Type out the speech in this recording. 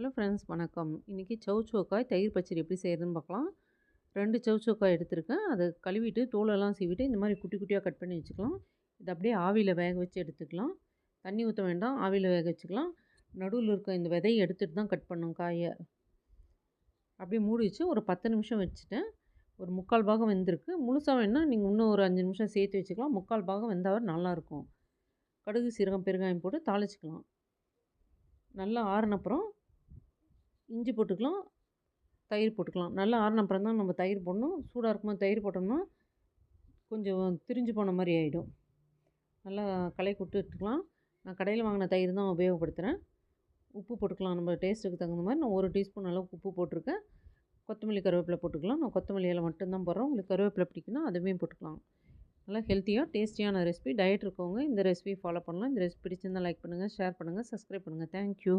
Hello friends வணக்கம். இன்றைக்கி சவுச்சோக்காய் தயிர் பச்சடி எப்படி செய்கிறதுன்னு பார்க்கலாம். ரெண்டு சவுச்சோக்காய் எடுத்திருக்கேன். அதை கழுவிட்டு தோலெல்லாம் சீவிட்டு இந்த மாதிரி குட்டி குட்டியாக கட் பண்ணி வச்சுக்கலாம். இது அப்படியே ஆவியில் வேக வச்சு எடுத்துக்கலாம். தண்ணி ஊற்ற வேண்டாம். ஆவியில் வேக வச்சுக்கலாம். நடுவில் இருக்க இந்த விதையை எடுத்துகிட்டு தான் கட் பண்ணும் காயை. அப்படியே மூடி வச்சு ஒரு பத்து நிமிஷம் வச்சுட்டேன். ஒரு முக்கால் பாகம் வெந்திருக்கு. முழுசாக வேணால் நீங்கள் இன்னும் ஒரு அஞ்சு நிமிஷம் சேர்த்து வச்சுக்கலாம். முக்கால் பாகம் வெந்தால் நல்லாயிருக்கும் கடுகு சீரகம் பெருங்காயம் போட்டு தாளிச்சிக்கலாம். நல்லா ஆறினப்புறம் இஞ்சி போட்டுக்கலாம் தயிர் போட்டுக்கலாம். நல்லா ஆறின அப்புறம் தான் நம்ம தயிர் போடணும். சூடாக இருக்கும்போது தயிர் போட்டோம்னா கொஞ்சம் திரிஞ்சு போன மாதிரி ஆகிடும் நல்லா களை விட்டுட்டுக்கலாம் நான் கடையில் வாங்கின தயிர் தான் உபயோகப்படுத்துகிறேன் உப்பு போட்டுக்கலாம். நம்ம டேஸ்ட்டுக்கு தகுந்த மாதிரி நான் ஒரு டீஸ்பூன் அளவுக்கு உப்பு போட்டிருக்கேன். கொத்தமல்லி கருவேப்பிலை போட்டுக்கலாம். நான் கொத்தமல்லி இலை மட்டும்தான் போடுறோம் உங்களுக்கு கருவேப்பிலை பிடிக்குன்னா அதுவே போட்டுக்கலாம். நல்லா ஹெல்த்தியாக டேஸ்டியான ரெசிபி டயட் இருக்கவங்க இந்த ரெசிபி ஃபாலோ பண்ணலாம். இந்த ரெசிபி பிடிச்சிருந்தால் லைக் பண்ணுங்கள் ஷேர் பண்ணுங்கள் சப்ஸ்கிரைப் பண்ணுங்கள் தேங்க்யூ